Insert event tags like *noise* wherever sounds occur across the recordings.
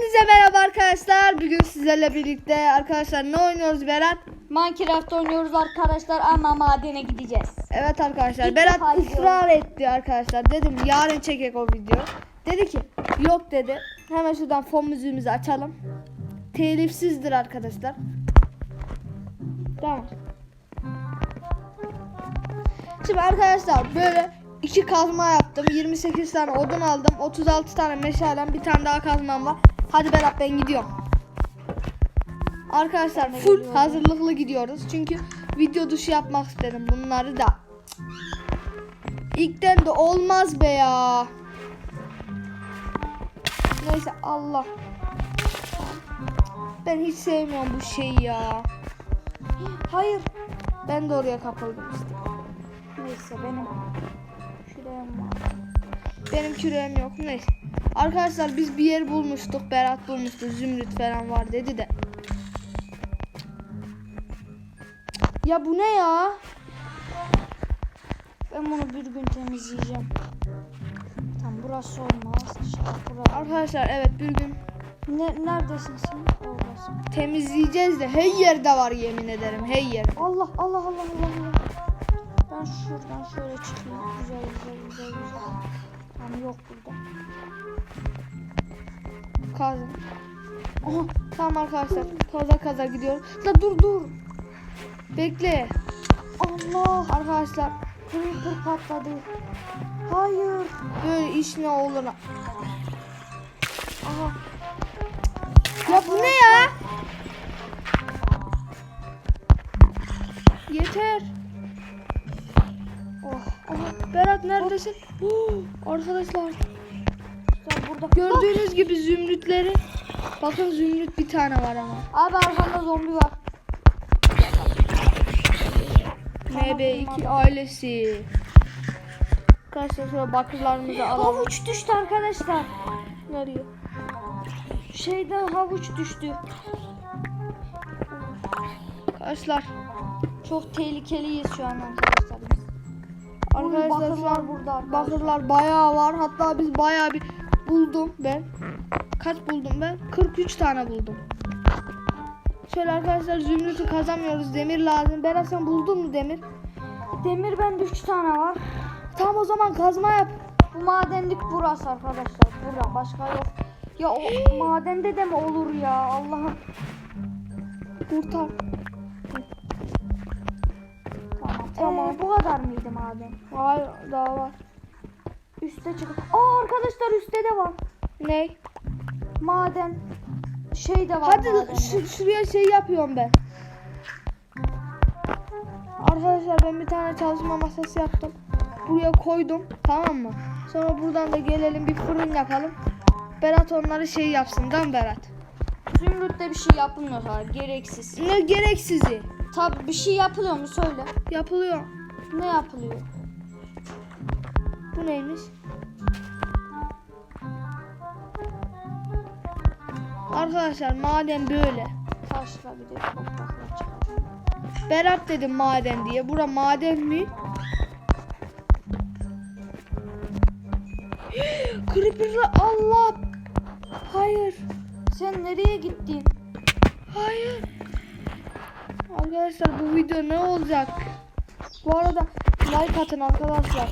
Hepinize merhaba arkadaşlar. Bugün sizlerle birlikte arkadaşlar ne oynuyoruz Berat? Minecraft oynuyoruz arkadaşlar ama madene gideceğiz. Evet arkadaşlar. İlk Berat ısrar etti arkadaşlar. Dedim yarın çekek o video. Dedi ki yok dedi. Hemen şuradan fon müziğimizi açalım. Telifsizdir arkadaşlar. Tamam. Şimdi arkadaşlar böyle iki kazma yaptım. 28 tane odun aldım. 36 tane meşalem. Bir tane daha kazmam var. Hadi Berat ben gidiyorum. Arkadaşlar full hazırlıklı gidiyoruz. Çünkü video dışı yapmak istedim bunları da. İlkten de olmaz be ya. Neyse Allah. Ben hiç sevmiyorum bu şeyi ya. Hayır. Ben de oraya kapıldım işte. Neyse benim şuraya mı? Benim küreğim yok. Neyse. Arkadaşlar biz bir yer bulmuştuk. Berat bulmuştu. Zümrüt falan var dedi de. Ya bu ne ya? Ben bunu bir gün temizleyeceğim. Tam burası olmaz. İşte burası. Arkadaşlar evet bir gün Ne, neredesin sen? Oradasın. temizleyeceğiz de her yerde var yemin ederim. Her yer. Allah Allah Allah Allah Allah. Ben şuradan şöyle çıkayım. Güzel güzel güzel güzel. Tamam yok burada. Kazın. Aha, tamam arkadaşlar. Kaza kaza gidiyoruz. La dur dur. Bekle. Allah. Arkadaşlar Creeper patladı. Hayır. böyle iş ne olur? Aha. Ya bu ne ya? Yeter. Berat neredesin? Oo, Arkadaşlar Sen burada. gördüğünüz gibi zümrütleri. Bakın zümrüt bir tane var ama. Abi arkamda zombi var. MB2 ailesi. Arkadaşlar şöyle bakırlarımızı alalım. Havuç düştü arkadaşlar. Nereye? Şeyden havuç düştü. Arkadaşlar. Çok tehlikeliyiz şu an arkadaşlar biz. Arkadaşlar şu an burada arkadaşlar. bakırlar bayağı var. Hatta biz bayağı bir buldum ben. Kaç buldum ben? 43 tane buldum. Şöyle arkadaşlar zümrütü kazamıyoruz. Demir lazım. Berat sen buldun mu demir? Demir bende 3 tane var. Tamam o zaman kazma yap. Bu madenlik burası arkadaşlar. Bura başka yok. Ya o madende de mi olur ya Allah'ım. Kurtar. Tamam. Ee, bu kadar mıydı maden? Hayır daha var. Üste çık. Aa arkadaşlar üstte de var. Ne? Maden. Şey de var Hadi şu, şuraya şey yapıyorum ben. Arkadaşlar ben bir tane çalışma masası yaptım. Buraya koydum tamam mı? Sonra buradan da gelelim bir fırın yapalım. Berat onları şey yapsın değil mi Berat? Zümrütte bir şey yapılmıyor ha gereksiz. Ne gereksizi? Tabi bir şey yapılıyor mu söyle. Yapılıyor. Ne yapılıyor? Bu neymiş? Arkadaşlar maden böyle. Taşla bir de toprakla çıkar. Berat dedim maden diye. Bura maden mi? *gasps* Creeper'la Allah. Hayır. Sen nereye gittin? Hayır. Arkadaşlar bu video ne olacak? Bu arada like atın arkadaşlar.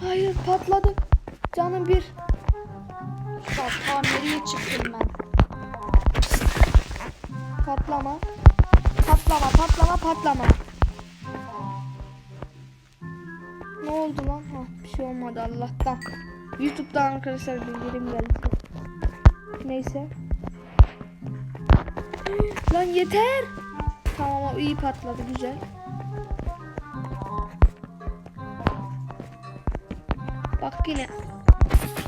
Hayır patladı. Canım bir. Bak ta nereye çıktım ben? Patlama. Patlama patlama patlama. Ne oldu lan? Ha, bir şey olmadı Allah'tan. Youtube'dan arkadaşlar bildirim geldi. Neyse. Lan yeter. Tamam o iyi patladı güzel. Bak yine.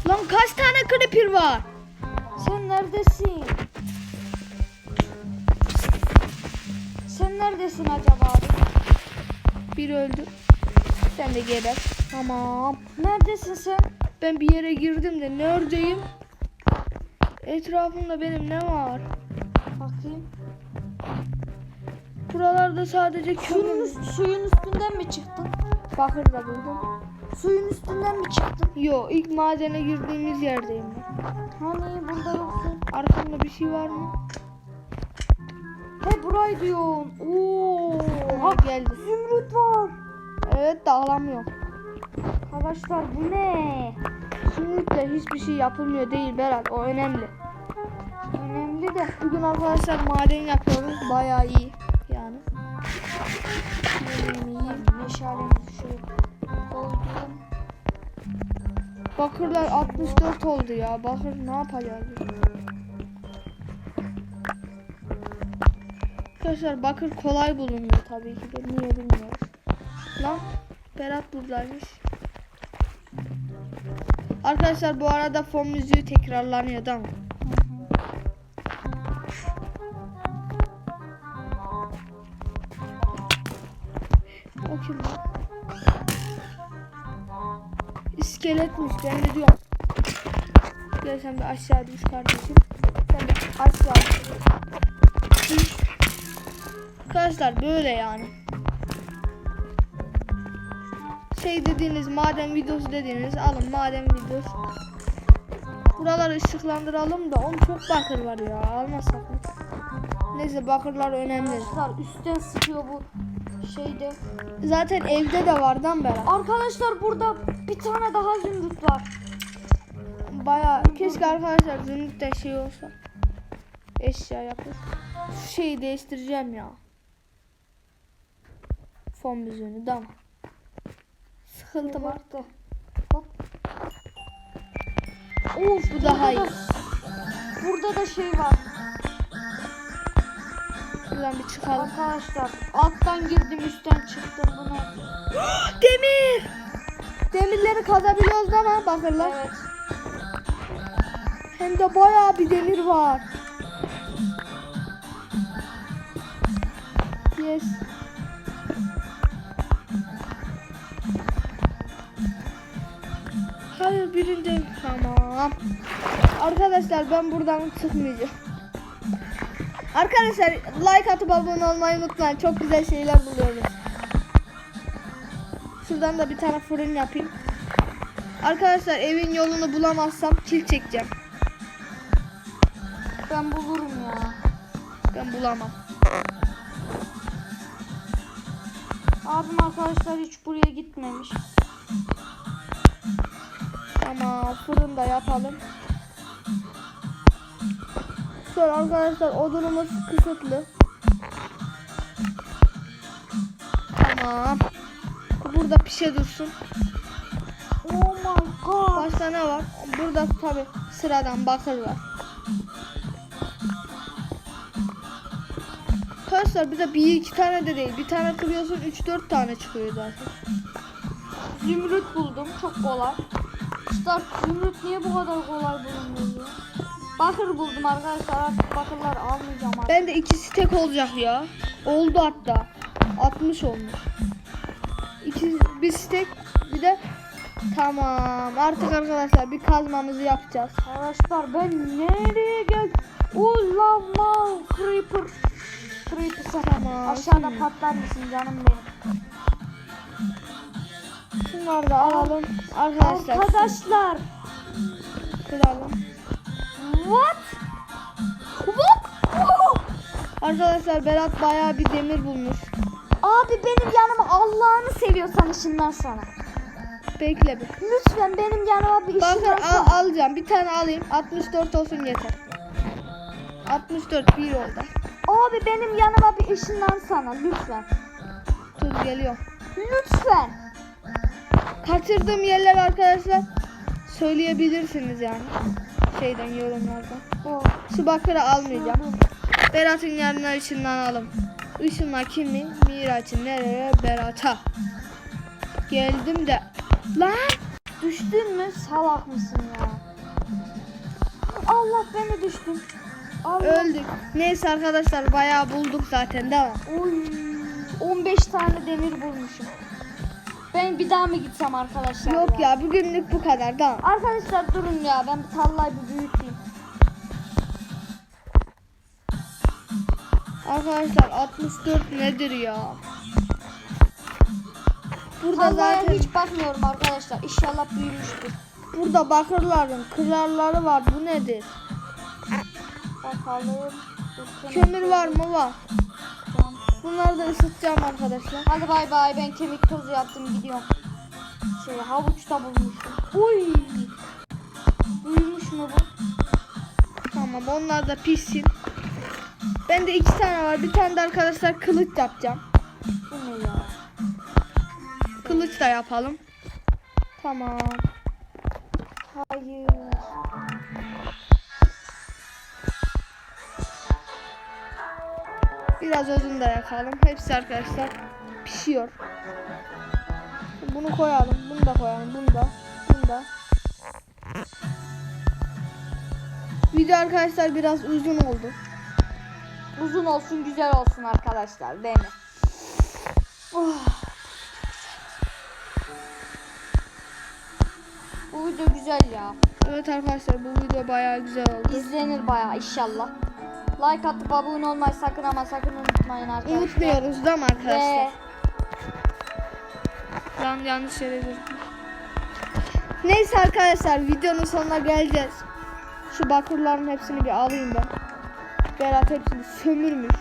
Lan kaç tane creeper var? Sen neredesin? Sen neredesin acaba? Bir öldü. Sen de geber. Tamam. Neredesin sen? Ben bir yere girdim de neredeyim? Etrafımda benim ne var? Bakayım. Buralarda sadece Suyun, kömür. üst- suyun üstünden mi çıktın? Bakır da buldum. Suyun üstünden mi çıktın? Yo ilk madene girdiğimiz yerdeyim ben. Hani burada yoksun. Arkamda bir şey var mı? He burayı diyorsun. Oo. Ha geldi. Zümrüt var. Evet de alamıyorum. Arkadaşlar bu ne? Kesinlikle hiçbir şey yapılmıyor değil Berat. O önemli. Önemli de. Bugün arkadaşlar maden yapıyoruz. Bayağı iyi yani. Ben meşalemizi şöyle koydum. Bakırlar 64 oldu ya. Bakır ne yapacağız? Arkadaşlar bakır kolay bulunuyor tabii ki de. Niye bilmiyoruz. Lan Berat buradaymış. Arkadaşlar bu arada fon müziği tekrarlanıyor değil kim lan? İskeletmiş ben de diyorum. Gel sen bir aşağı düş kardeşim. Sen bir aşağı düş. Arkadaşlar böyle yani. Şey dediğiniz maden videosu dediğiniz alın maden videosu. Buraları ışıklandıralım da onun çok bakır var ya almasak mı? Neyse bakırlar önemli. Arkadaşlar üstten sıkıyor bu şeyde. Zaten evde de vardan beri. Arkadaşlar burada bir tane daha zümrüt var. Baya keşke arkadaşlar zümrüt de şey olsa. Eşya yapır. Şu şeyi değiştireceğim ya. Fon müziğini tamam. Sıkıntı var. Vardı. Bak. Of Bu daha iyi. Burada da şey var. Buradan bir çıkalım. Arkadaşlar alttan girdim üstten çıktım bunu. *gasps* Demir! Demirleri kazabiliyoruz ama bakırlar. Evet. Hem de bayağı bir demir var. Yes. Hayır birinci. Tamam. Arkadaşlar ben buradan çıkmayacağım. Arkadaşlar like atıp abone olmayı unutmayın. Çok güzel şeyler buluyoruz. Şuradan da bir tane fırın yapayım. Arkadaşlar evin yolunu bulamazsam kil çekeceğim. Ben bulurum ya. Ben bulamam. Abim arkadaşlar hiç buraya gitmemiş. Tamam fırında yapalım. Şöyle arkadaşlar odunumuz kısıtlı. Tamam. Burada pişe dursun. Oh my god. Başta ne var? Burada tabi sıradan bakır var. Arkadaşlar bize bir iki tane de değil. Bir tane kırıyorsun 3-4 tane çıkıyor zaten. Zümrüt buldum. Çok kolay. İşte zümrüt niye bu kadar kolay bulunuyor ya? Bakır buldum arkadaşlar. Artık bakırlar almayacağım artık. Ben de iki stek olacak ya. Oldu hatta. 60 olmuş. İki, bir stek bir de tamam. Artık arkadaşlar bir kazmamızı yapacağız. Arkadaşlar ben nereye gel? Ulama creeper. Creeper Tamam, aşağıda şimdi. patlar mısın canım benim? Şunları da alalım. Arkadaşlar Arkadaşlar. kıralım. What? What? Oh! Arkadaşlar Berat bayağı bir demir bulmuş. Abi benim yanıma Allah'ını seviyorsan ışınlan sana. Bekle bir. Lütfen benim yanıma bir Bakın ışınlan al, sana. alacağım. Bir tane alayım. 64 olsun yeter. 64 bir oldu. Abi benim yanıma bir ışınlan sana lütfen. Dur geliyor. Lütfen. Kaçırdığım yerler arkadaşlar söyleyebilirsiniz yani. Şeyden yorumlardan. Oh. Şu bakırı almayacağım. Berat'ın yanına ışınlanalım. Işınla kimi? Miraç'ı nereye? Berat'a. Geldim de. Lan! Düştün mü? Salak mısın ya? Allah beni düştüm. Allah. Öldük. Neyse arkadaşlar bayağı bulduk zaten mi? Oy. 15 tane demir bulmuşum. Ben bir daha mı gitsem arkadaşlar? Yok ya bugünlük bu kadar tamam. Arkadaşlar durun ya ben bir tarlayı bir büyüteyim. Arkadaşlar 64 nedir ya? Burada Tarlaya zaten hiç bakmıyorum arkadaşlar. İnşallah büyümüştür. burada bakırların kırarları var. Bu nedir? Bakalım. Kömür var mı? Var. Bunları da ısıtacağım arkadaşlar. Hadi bay bay ben kemik tozu yaptım gidiyorum. Şey havuçta bulmuştum. Uy. Büyümüş mü bu? Tamam onlar da pişsin. Bende iki tane var. Bir tane de arkadaşlar kılıç yapacağım. Bu ne ya? Kılıç da yapalım. Tamam. Hayır. Biraz odun da yakalım. Hepsi arkadaşlar pişiyor. Bunu koyalım. Bunu da koyalım. Bunu da. Bunu da. Video arkadaşlar biraz uzun oldu. Uzun olsun güzel olsun arkadaşlar değil mi? Oh. Bu video güzel ya. Evet arkadaşlar bu video bayağı güzel oldu. İzlenir bayağı inşallah. Like atıp abone olmayı sakın ama sakın unutmayın arkadaşlar. Unutmuyoruz değil mi arkadaşlar? Ve Lan yanlış yere girdim. Neyse arkadaşlar videonun sonuna geleceğiz. Şu bakırların hepsini bir alayım ben. Berat hepsini sömürmüş.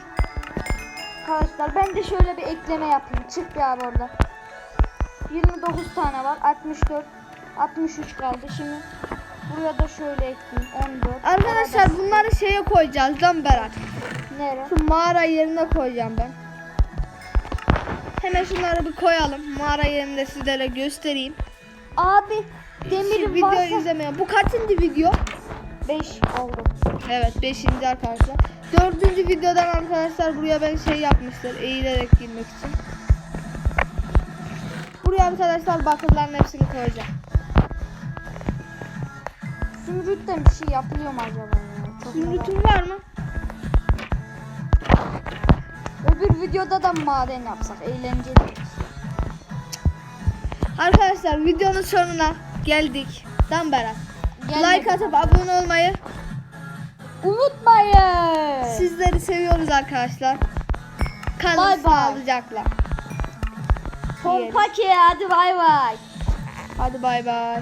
arkadaşlar ben de şöyle bir ekleme yapayım. Çık bir abi orada. 29 tane var. 64 63 kaldı. Şimdi buraya da şöyle ekleyeyim. 14. Arkadaşlar bunları şeye koyacağız lan Berat. Nere? Şu mağara yerine koyacağım ben. Hemen şunları bir koyalım. Mağara yerini de sizlere göstereyim. Abi demir video varsa izlemeyin. Bu kaçıncı video? 5 oldu. Evet 5. arkadaşlar. 4. videodan arkadaşlar buraya ben şey yapmışlar. Eğilerek girmek için. Buraya arkadaşlar bakırların hepsini koyacağım. Zümrütten bir şey yapılıyor mu acaba ya? Çok merak- Zümrütün var mı? Öbür videoda da maden yapsak eğlenceli. Arkadaşlar videonun sonuna geldik. Dan Berat. Like atıp abone olmayı. Unutmayın. Sizleri seviyoruz arkadaşlar. Kalın sağlıcakla. Pompake hadi bay bay. Hadi bay bay.